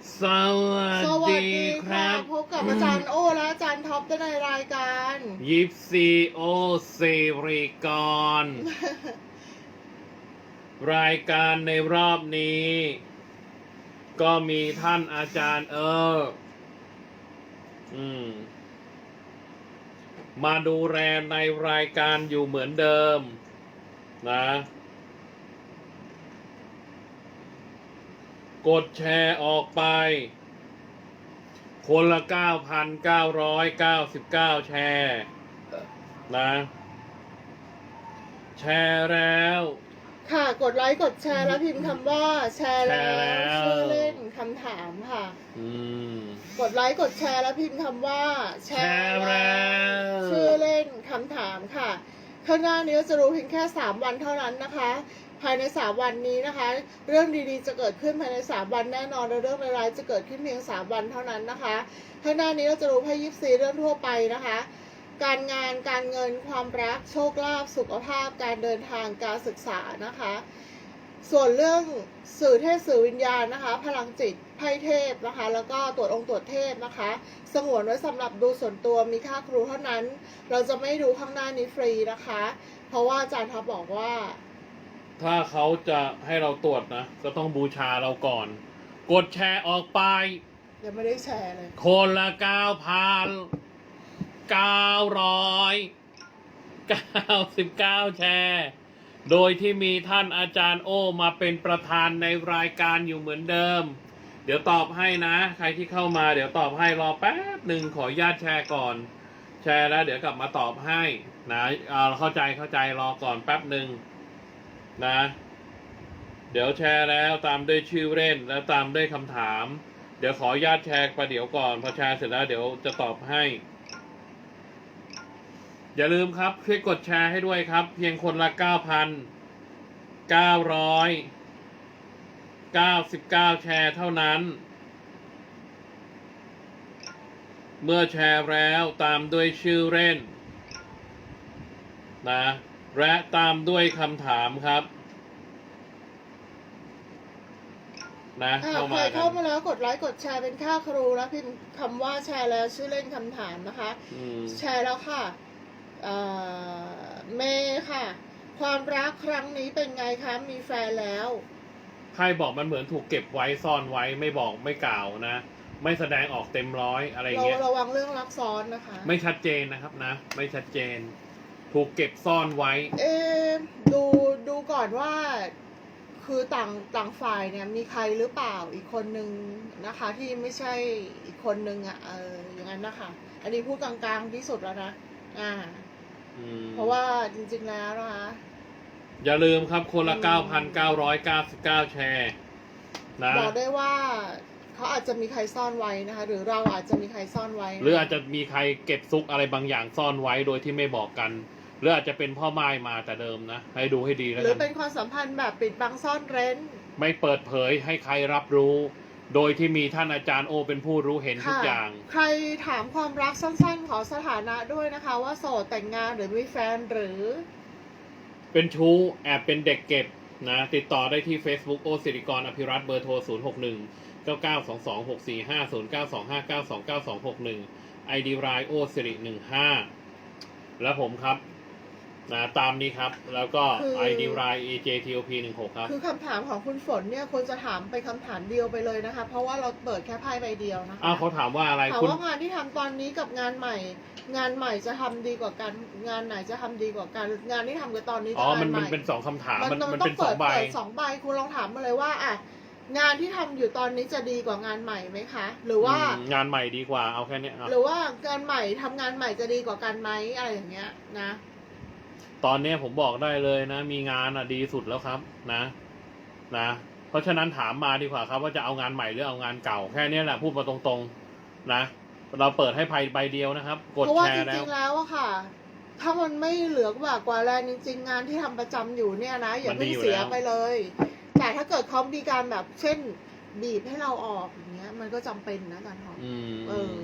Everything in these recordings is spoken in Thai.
สวัสสวัสดีดีคค่ะรับ พบกับอาจารย์โอและอาจารย์ท็อปในรายการ ยิปซีโอซีริกร รายการในรอบนี้ ก็มีท่านอาจารย์เอออืม มาดูแลในรายการอยู่เหมือนเดิม นะ กดแชร์ออกไป คนละ 9,999 แชร์ นะ แชร์แล้ว ค่ะ กดไลค์กดแชร์แล้วพิมพ์คำว่า แชร์แล้แชร์แล้ว วชื่อเล่นคำถามค่ะ อืม กดไลค์กดแชร์แล้วพิมพ์คำว่า แชแชร์แล้วชื่อเล่นคำถามค่ะ ข้างหน้านี้จะรู้เพียงแค่ 3 วันเท่านั้นนะคะ ภายใน 3 วันนี้นะคะ เรื่องดีๆจะเกิดขึ้นภายใน 3 วันแน่นอนและเรื่องร้ายๆจะเกิดขึ้นเพียง 3 วันเท่านั้นนะคะข้างหน้านี้เราจะรู้ไพ่ยิปซีเรื่องทั่วไปนะคะ การงานการเงินความรักโชคลาภสุขภาพ การเดินทางการศึกษานะคะ ส่วนเรื่องสื่อเทพสื่อวิญญาณนะคะ พลังจิตไพ่เทพนะคะ แล้วก็ตรวจองค์ตรวจเทพนะคะ สงวนไว้สำหรับดูส่วนตัวมีค่าครูเท่านั้น เราจะไม่ดูข้างหน้านี้ฟรีนะคะ เพราะว่าอาจารย์ท็อปบอกว่า ถ้าเขาจะให้เราตรวจนะ ก็ต้องบูชาเราก่อน กดแชร์ออกไป ยังไม่ได้แชร์เลย คนละเก้าพันเก้าร้อยเก้าสิบเก้าแชร์ โดยที่มีท่านอาจารย์โอมาเป็นประธานในรายการอยู่เหมือนเดิม เดี๋ยวตอบให้นะ ใครที่เข้ามาเดี๋ยวตอบให้รอแป๊บหนึ่งขออนุญาตแชร์ก่อน แชร์แล้วเดี๋ยวกลับมาตอบให้นะเอาเข้าใจเข้าใจรอก่อนแป๊บหนึ่ง นะ เดี๋ยวแชร์แล้วตามด้วยชื่อเล่นแล้วตามด้วยคำถาม เดี๋ยวขอญาตแชร์ประเดี๋ยวก่อนพอแชร์เสร็จแล้วเดี๋ยวจะตอบให้ อย่าลืมครับช่วยกดแชร์ให้ด้วยครับ เพียงคนละเก้าพันเก้าร้อยเก้าสิบเก้าแชร์เท่านั้นเมื่อแชร์แล้วตามด้วยชื่อเล่นนะและตามด้วยคำถามครับ นะค่ะเข้าใครมากัเข้าน มาแล้วกดไลค์กดแชร์เป็นค่าครูแล้วพิมพ์คำว่าแชร์แล้วชื่อเล่นคำถามนะคะ อืม แชร์แล้วค่ะเอ่อเมย์ค่ะ ความรักครั้งนี้เป็นไงคะ มีแฟนแล้วใครบอกมันเหมือนถูกเก็บไว้ซ่อนไว้ไม่บอกไม่กล่าวนะ ไม่แสดงออกเต็มร้อยอะไรเราเงี้ย ระวังเรื่องรักซ้อนนะคะ ไม่ชัดเจนนะครับนะ ไม่ชัดเจน ถูกเก็บซ่อนไว้ เอะดูดูก่อนว่า คือต่างต่างฝ่ายเนี่ยมีใครหรือเปล่าอีกคนนึงนะคะ ที่ไม่ใช่อีกคนนึงอะเอออย่างนั้นนะคะ อันนี้พูดกลางๆที่สุดแล้วนะอ่า อืมเพราะว่าจริงๆแล้วนะคะ อย่าลืมครับคนละ อืม9,999 แชร์นะบอกได้ว่าเขาอาจจะมีใครซ่อนไว้นะคะ หรือเราอาจจะมีใครซ่อนไว้นหรืออาจจะมีใครเก็บซุกอะไรบางอย่างซ่อนไว้โดยที่ไม่บอกกัน หรืออาจจะเป็นพ่อไม้มาแต่เดิมนะ ให้ดูให้ดีแล้วหรือกัเป็นนความสัมพันธ์แบบปิดบังซ่อนเร้น ไม่เปิดเผยให้ใครรับรู้ โดยที่มีท่านอาจารย์โอเป็นผู้รู้เห็นทุกค่ะอย่าง ใครถามความรักสั้นๆ ขอสถานะด้วยนะคะ ว่าโสดแต่งงานหรือมีแฟนหรือ เป็นชู้แอบเป็นเด็กเก็บนะ ติดต่อได้ที่ Facebook โอสิริกรอภิรัตน์เบอร์โทร 0 6 1 9 9 2 2 6 4 5 0 9 2 5 9 2 9 2 6 1 ID รายโอสิริ15 แล้วผมครับ นะตามนี้ครับ แล้วก็ คือ ID ราย AJTOP 16ครับ คือคำถามของคุณฝนเนี่ยควรจะถามไปคำถามเดียวไปเลยนะคะ เพราะว่าเราเปิดแค่ไพ่ใบเดียวนะคะอ้าวเขาถามว่าอะไรถามคุณว่างานที่ทำตอนนี้กับงานใหม่ งานใหม่จะทำดีกว่ากันงานไหนจะทำดีกว่ากันงานที่ทำกับตอนนี้อ๋กับองานมันใหมันม่เป็นสองคำถามมันมันมันต้อเป็งนสอเปิงดใบ เปิดสองใบคุณลองถามมาเลยว่าอะงานที่ทำอยู่ตอนนี้จะดีกว่างานใหม่ไหมคะ หรือว่า อืมงานใหม่ดีกว่าเอาแค่เนี้ยอะหรือว่างานใหม่ทำงานใหม่จะดีกว่ากันไหมอะไรอย่างเงี้ยนะ ตอนเนี้ยผมบอกได้เลยนะ มีงานอะดีสุดแล้วครับ นะ นะ เพราะฉะนั้นถามมาดีกว่าครับ ว่าจะเอางานใหม่หรือเอางานเก่าแค่เนี้ยแหละพูดมาตรงๆ นะ เราเปิดให้ภัยใบเดียวนะครับ กดเพราะว่าแชจร์แล้ริว งๆแล้วอะค่ะ ถ้ามันไม่เหลือกว่ากว่าแรงจริงๆงานที่ทำประจำอยู่เนี่ยนะอย่ามันดีเพิ่งอยู่เสียแล้ว ไปเลย แต่ถ้าเกิดเขามีการแบบเช่น บีบให้เราออกอย่างเงี้ย มันก็จำเป็นนะอาจารย์ทองอืม เออ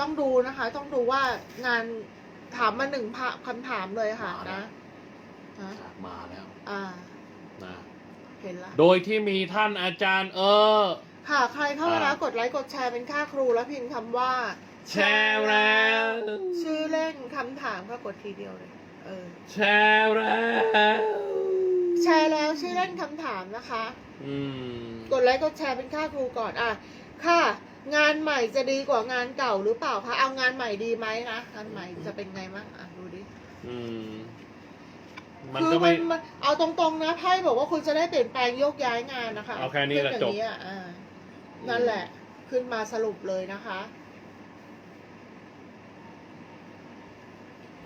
ต้องดูนะคะ ต้องดูว่างาน ถามมาหนึ่งพะคำถามเลยค่ะนะนะมาแล้วอ่านะเห็นละโดยที่มีท่านอาจารย์ เออ ค่ะ ใครเข้ามาแล้วอ่ากดไลค์กดแชร์เป็นค่าครูแล้วพิมพ์คำว่า แชร์แล้ว ชื่อเล่นคำถามก็กดทีเดียวเลยเออแชร์แล้วแชร์แล้วชื่อเล่นคำถามนะคะ อืม กดไลค์กดแชร์เป็นค่าครูก่อนอะค่ะ งานใหม่จะดีกว่างานเก่าหรือเปล่าคะเอางานใหม่ดีไหมนะงานใหม่จะเป็นไงบ้างอะดูดิอืมมันคือก็มัไม่ นมันเอาตรงๆนะไพ่บอกว่าคุณจะได้เปลี่ยนแปลงโยกย้ายงานนะคะเอาแค่นี้แหละขึ้อย่างอะอ่านั่นแหละ ขึ้นมาสรุปเลยนะคะ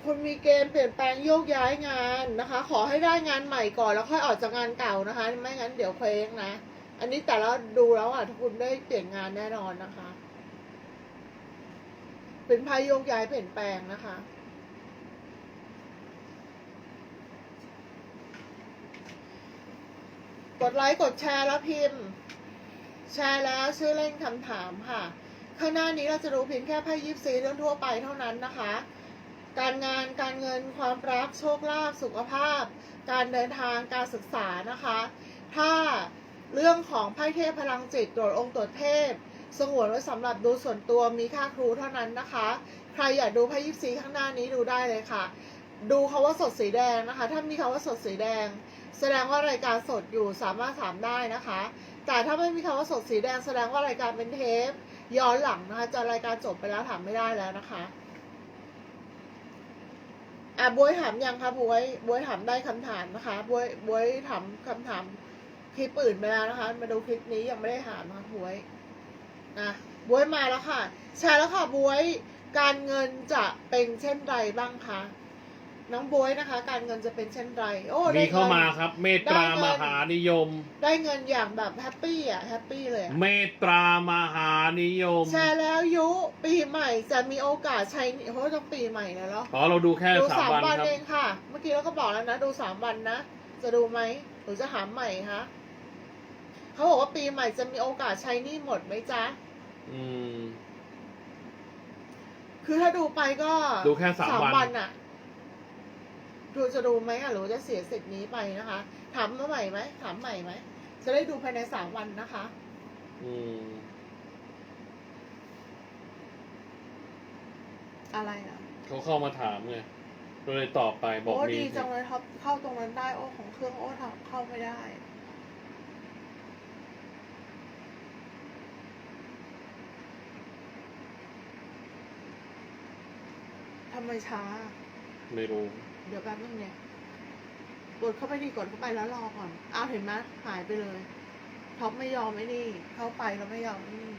คุณมีเกณฑ์เปลี่ยนแปลงโยกย้ายงานนะคะ ขอให้ได้งานใหม่ก่อนแล้วค่อยออกจากงานเก่านะคะ ไม่งั้นเดี๋ยวเคว้งนะ อันนี้แต่ละดูแล้วอะทุกคุณได้เปลี่ยนงานแน่นอนนะคะ เป็นไพ่โยกย้ายเปลี่ยนแปลงนะคะ กดไลค์กดแชร์แล้วพิมพ์ แชร์แล้วชื่อเล่นคำถามค่ะ ข้างหน้านี้เราจะรู้เพียงแค่ไพ่ยิปซีเรื่องทั่วไปเท่านั้นนะคะการงานการเงินความรักโชคลาภสุขภาพ การเดินทางการศึกษานะคะ ถ้า เรื่องของไพ่เทพพลังจิตตรวจองค์ตรวจเทพ สงวนไว้สำหรับดูส่วนตัวมีค่าครูเท่านั้นนะคะ ใครอยากดูไพ่ยิปซีข้างหน้านี้ดูได้เลยค่ะ ดูคาว่าสดสีแดงนะคะ ถ้ามีคาว่าสดสีแดง แสดงว่ารายการสดอยู่สามารถถามได้นะคะ แต่ถ้าไม่มีคำว่าสดสีแดงแสดงว่ารายการเป็นเทป ย้อนหลังนะคะจะรายการจบไปแล้วถามไม่ได้แล้วนะคะอะบวยถามยังคะบวยบวยถามได้คำถามนะคะบวยบวยถามคำถาม ลิปอื่นไปแล้วนะคะ มาดูคลิปนี้ยังไม่ได้ถามนะคะบวยนะบวยมาแล้วค่ะแชร์แล้วค่ะบวยการเงินจะเป็นเช่นไรบ้างคะน้องบวยนะคะ การเงินจะเป็นเช่นไร โอ้ได้มีงินเข้ามาครับ เมตตราได้เงิน มหานิยม ได้เงินอย่างแบบแฮปปี้อะแฮปปี้เลยอะเมตตรามหานิยมแชร์แล้วยุปีใหม่จะมีโอกาสใช้เพราะว่าต้องปีใหม่แล้วเนาะอ๋อเราดูแค่ดูสามสามวันวันครับ เองค่ะ เมื่อกี้เราก็บอกแล้วนะ ดูสามวันนะ จะดูไหมหรือจะหาใหม่คะ เขาบอกว่าปีใหม่จะมีโอกาสใช้หนี่หมดไหมจ๊ะ อืม คือถ้าดูไปก็ดูแค่สามวันวัน อะดูจะดูไหมอะหรือว่าจะเสียสิทธิ์นี้ไปนะคะ ถามมาใหม่ไหม ถามใหม่ไหม จะได้ดูภายในสามวันนะคะ อืม อะไรอะเขาเข้ามาถามไงก็เลยตอบไปบอกโอ้มีดีจังเลยท็อปเข้าตรงนั้นได้ โอ้ของเครื่องโอ้ทำเข้าไม่ได้ำไมช้า ไม่รู้ เดี๋ยวแป๊บนึงเนี่ย กดเข้าไปดีกดเข้าไปแล้วรอก่อน อ้าวเห็นไหมหายไปเลยท็อปไม่ยอมไม่นี่ เข้าไปแล้วไม่ยอมไม่นี่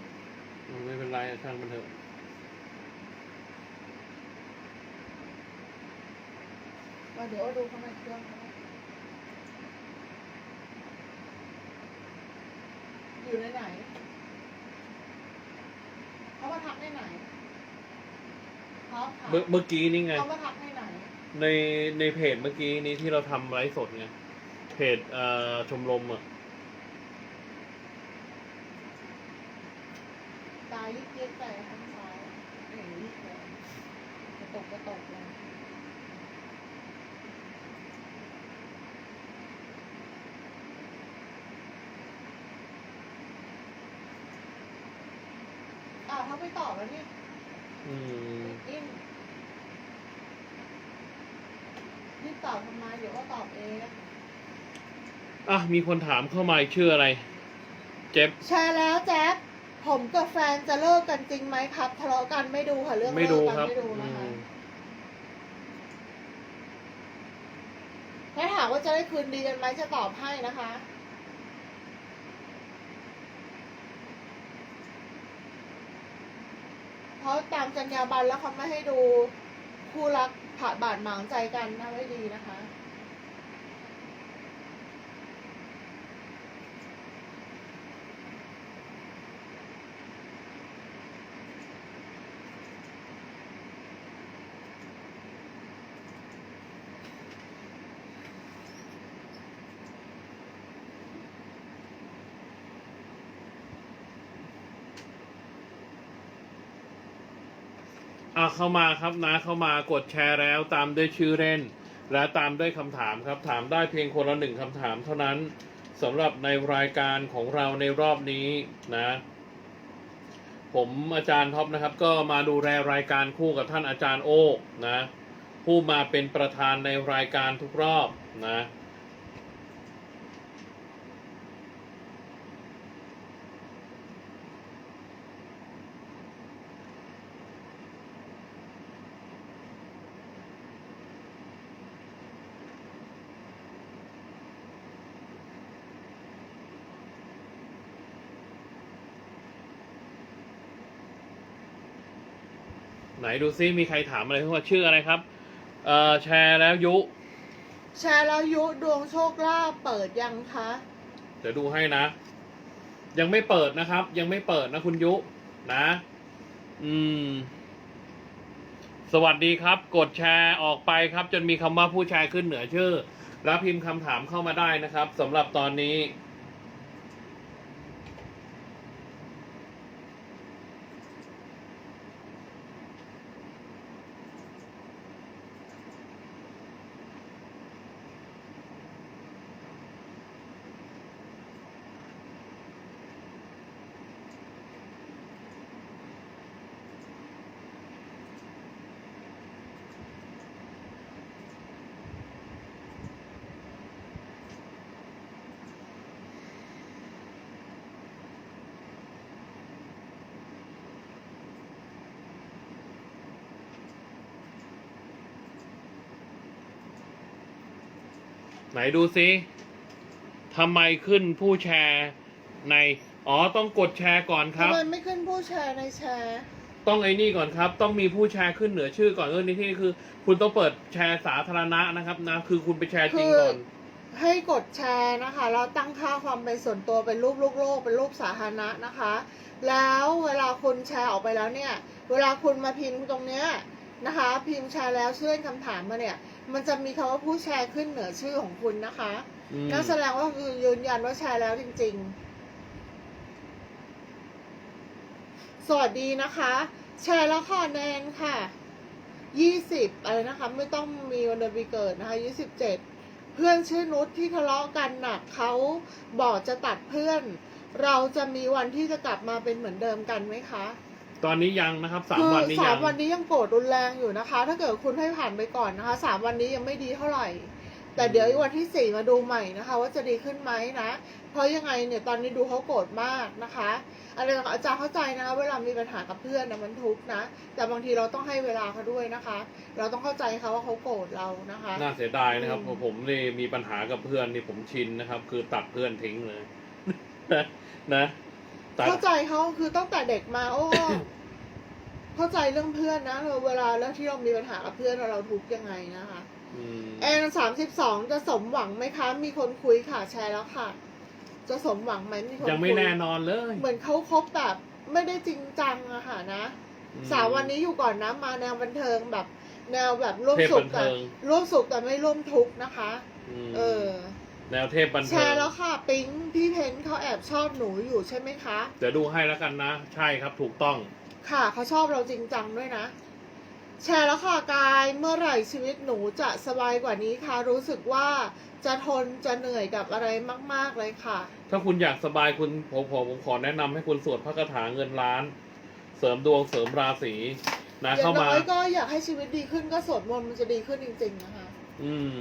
ไม่เป็นไรอะช่างมันเถอะว่าเดี๋ยวเอาดูข้างในเครื่องเขาอยู่ในไหน เขามาทักในไหน ท็อปค่ะเมื่อเมื่อกี้นี่ไง เขามาทักในไหนในในเพจเมื่อกี้นี้ที่เราทำไลฟ์สดไงเพจเอ่อชมรมอะตายยิกยิกไปทางซ้ายเห็นยิกเลยกระตกกระตกเลยอ้าวเขาไปตอบแล้วนี่อืม อินรีบ ตอบทำไมเดี๋ยวก็ตอบเองอะมีคนถามเข้ามาอีกชื่ออะไร เจ็บแชร์แล้วแจ๊บผมกับแฟนจะเลิกกันจริงไหมครับทะเลาะกันไม่ดูค่ะเรื่องไม่เลิดูกกันครับไม่ดูอืนะคะมถ้าถามว่าจะได้คืนดีกันไหมจะตอบให้นะคะเพราะตามจรรยาบรรณแล้วเขาไม่ให้ดูคู่รัก ผ่าบาดหมางใจกันนะไว้ดีนะคะ อะเข้ามาครับนะเข้ามากดแชร์แล้วตามด้วยชื่อเล่น และตามด้วยคำถามครับ ถามได้เพียงคนละหนึ่งคำถามเท่านั้นสำหรับในรายการของเราในรอบนี้นะ ผมอาจารย์ท็อปนะครับ ก็มาดูแลรายการคู่กับท่านอาจารย์โอ้นะ ผู้มาเป็นประธานในรายการทุกรอบนะ ไหนดูซิมีใครถามอะไรเพิ่มว่าชื่ออะไรครับเอ่อแชร์แล้วยุ แชร์แล้วยุดวงโชคลาภเปิดยังคะเดี๋ยวดูให้นะ ยังไม่เปิดนะครับ ยังไม่เปิดนะคุณยุ นะ อืม สวัสดีครับ กดแชร์ออกไปครับ จนมีคำว่าผู้แชร์ขึ้นเหนือชื่อ แล้วพิมพ์คำถามเข้ามาได้นะครับสำหรับตอนนี้ ไหนดูซิทำไมขึ้นผู้แชร์ใน อ๋อ ต้องกดแชร์ก่อนคทำรับ ไมไม่ขึ้นผู้แชร์ในแชร์ต้องไอ้นี่ก่อนครับ ต้องมีผู้แชร์ขึ้นเหนือชื่อก่อนเออในที่นี้คือ คุณต้องเปิดแชร์สาธารณะนะครับนะ คือคุณไปแชร์จริงก่อน ให้กดแชร์นะคะแล้วตั้งค่าความเป็นส่วนตัวเป็นรูปลูกโลกเป็นรูปสาธารณะนะคะ แล้วเวลาคุณแชร์ออกไปแล้วเนี่ย เวลาคุณมาพิมพ์ตรงเนี้ยนะคะ พิมพ์แชร์แล้วชื่อคำถามมาเนี่ย มันจะมีคำว่าผู้แชร์ขึ้นเหนือชื่อของคุณนะคะอืมนั่นแสดงว่าคือยืนยันว่าแชร์แล้วจริง ๆ สวัสดีนะคะ แชร์แล้วค่ะแนนค่ะ ยี่สิบอะไรนะคะ ไม่ต้องมีวันเดือนปีเกิดนะคะยี่สิบเจ็ดเพื่อนชื่อนุชที่ทะเลาะกันหนักเขาบอกจะตัดเพื่อน เราจะมีวันที่จะกลับมาเป็นเหมือนเดิมกันไหมคะ ตอนนี้ยังนะครับสามคือวันนี้สายัมง วันนี้ยังโกรธรุนแรงอยู่นะคะ ถ้าเกิดคุณให้ผ่านไปก่อนนะคะสามวันนี้ยังไม่ดีเท่าไหร่ แต่เดี๋ยวอีกวันที่สี่มาดูใหม่นะคะ ว่าจะดีขึ้นไหมนะ เพราะยังไงเนี่ยตอนนี้ดูเขาโกรธมากนะคะอะไรอาจารย์เข้าใจนะคะเวลามีปัญหากับเพื่อนนะมันทุกข์นะ แต่บางทีเราต้องให้เวลาเขาด้วยนะคะ เราต้องเข้าใจเขาว่าเขาโกรธเรานะคะ น่าเสียดายนะครับอืมเพราะผมนี่มีปัญหากับเพื่อนนี่ผมชินนะครับ คือตัดเพื่อนทิ้งเลย นะนะ ตัดเข้าใจเขาคือตั้งแต่เด็กมาโอ้ เข้าใจเรื่องเพื่อนนะเราเวลาแล้วที่เรามีปัญหากับเพื่อนเราทุกข์ยังไงนะคะ อืมแอนสามสิบสองจะสมหวังไหมคะ มีคนคุยค่ะแชร์แล้วค่ะ จะสมหวังไหมมีคนยังไม่คุแน่นอนเลยเหมือนเขาคบแบบไม่ได้จริงจังอะค่ะนะอืมสาววันนี้อยู่ก่อนนะมาแนวบันเทิงแบบ แนวแบบร่วมเทพสุบัขนแต่เทิงร่วมสุขแต่ไม่ร่วมทุกข์นะคะ มเออ แนวเทพบันแชเทิงร์แล้วค่ะปิ๊งพี่เพนเขาแอบชอบหนูอยู่ใช่ไหมคะ เดี๋ยวดูให้แล้วกันนะ ใช่ครับถูกต้อง ค่ะเขาชอบเราจริงจังด้วยนะ แชร์แล้วค่ะกายเมื่อไหร่ชีวิตหนูจะสบายกว่านี้คะรู้สึกว่าจะทนจะเหนื่อยกับอะไรมาก ๆเลยค่ะ ถ้าคุณอยากสบายคุณผมผมผมขอแนะนำให้คุณสวดพระคาถาเงินล้าน เสริมดวงเสริมราศีนะอย่าเข้างมา น้อยก็อยากให้ชีวิตดีขึ้นก็สวดมนต์มันจะดีขึ้นจริง ๆ นะคะ อืม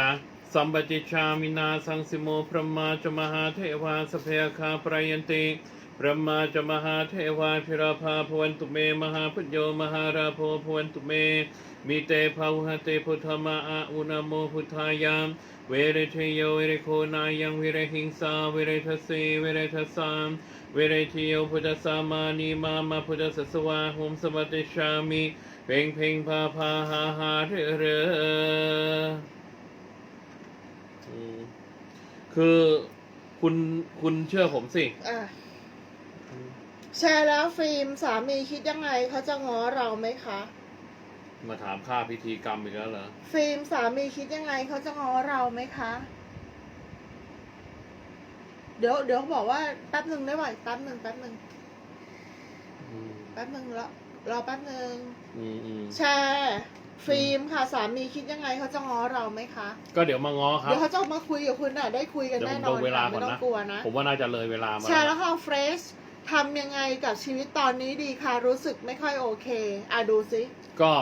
นะ สัมปติชามินาสังสิโมพระมาจมหาเทวาสเพคาปรยันติพระมาจมหาเทวาพิราภาพวันตุเม มหาพุญโยมหาราโพพวันตุเม มีเตภาวหะเตพุทธมาอาอุณโมพุทธายาม เวเรเทโยเวเรโคนายังเวเรหิงสาเวเรทสเสเวเรทสามเวเรเทโยพุทธสามานีมามาพุทธสสวาหุมสมัติชามิ เพ่งเพ่งพาพาหาหาเรเรอืม คือคุณคุณเชื่อผมสิ อะแชร์แล้วฟิล์มสามีคิดยังไงเขาจะง้อเราไหมคะ มาถามค่าพิธีกรรมอีกแล้วเหรอ ฟิล์มสามีคิดยังไงเขาจะง้อเราไหมคะ เดี๋ยวเดี๋ยวเขาบอกว่าแป๊บหนึ่งได้ไหมแป๊บหนึ่งแป๊บหนึ่งอืมแป๊บหนึ่งรอรอแป๊บหนึ่งอืมอืมแชร์ ฟิล์มค่ะสามีคิดยังไงเขาจะง้อเราไหมคะ ก็เดี๋ยวมาง้อครับ เดี๋ยวเขาจะมาคุยกับคุณน่ะได้คุยกันเดี๋ยวแน่ผมนอดูนเวลาค่ะก่อนไม่ต้องนะกลัวนะ ผมว่าน่าจะเลยเวลามาแชร์แล้แล้ววค่ะเฟรชทำยังไงกับชีวิตตอนนี้ดีคะรู้สึกไม่ค่อยโอเคอะดูสิก็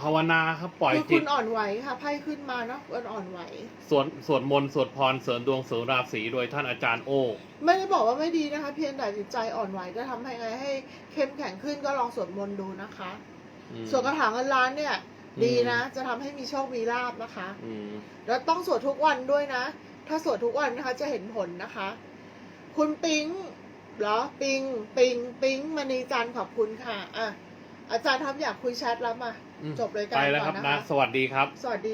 ภาวนาครับปล่อยคือจิคุตณอ่อนไหวค่ะไพ่ขึ้นมาเนาะคุณอ่อนไหวสวดสวดมนต์สวดพรเสริมดวงเสริมราศีโดยท่านอาจารย์โอไม่ได้บอกว่าไม่ดีนะคะ เพียงแต่จิตใจอ่อนไหวก็ทำให้ไงให้เข้มแข็งขึ้นก็ลองสวดมนต์ดูนะคะอืม ส่วนกระถางเงินล้านเนี่ยอืมดีนะ จะทำให้มีโชคมีลาบนะคะอืมแล้วต้องสวดทุกวันด้วยนะ ถ้าสวดทุกวันนะคะ จะเห็นผลนะคะ คุณปิงเหรอปิง ปิง ปิงมณีจันทร์ขอบคุณค่ะ อะ อาจารย์ทำอยากคุยแชทแล้วมาอืมจบรายการไปแล้วก่คอรันบนะนะคะสวัสดีครับ สวัสดี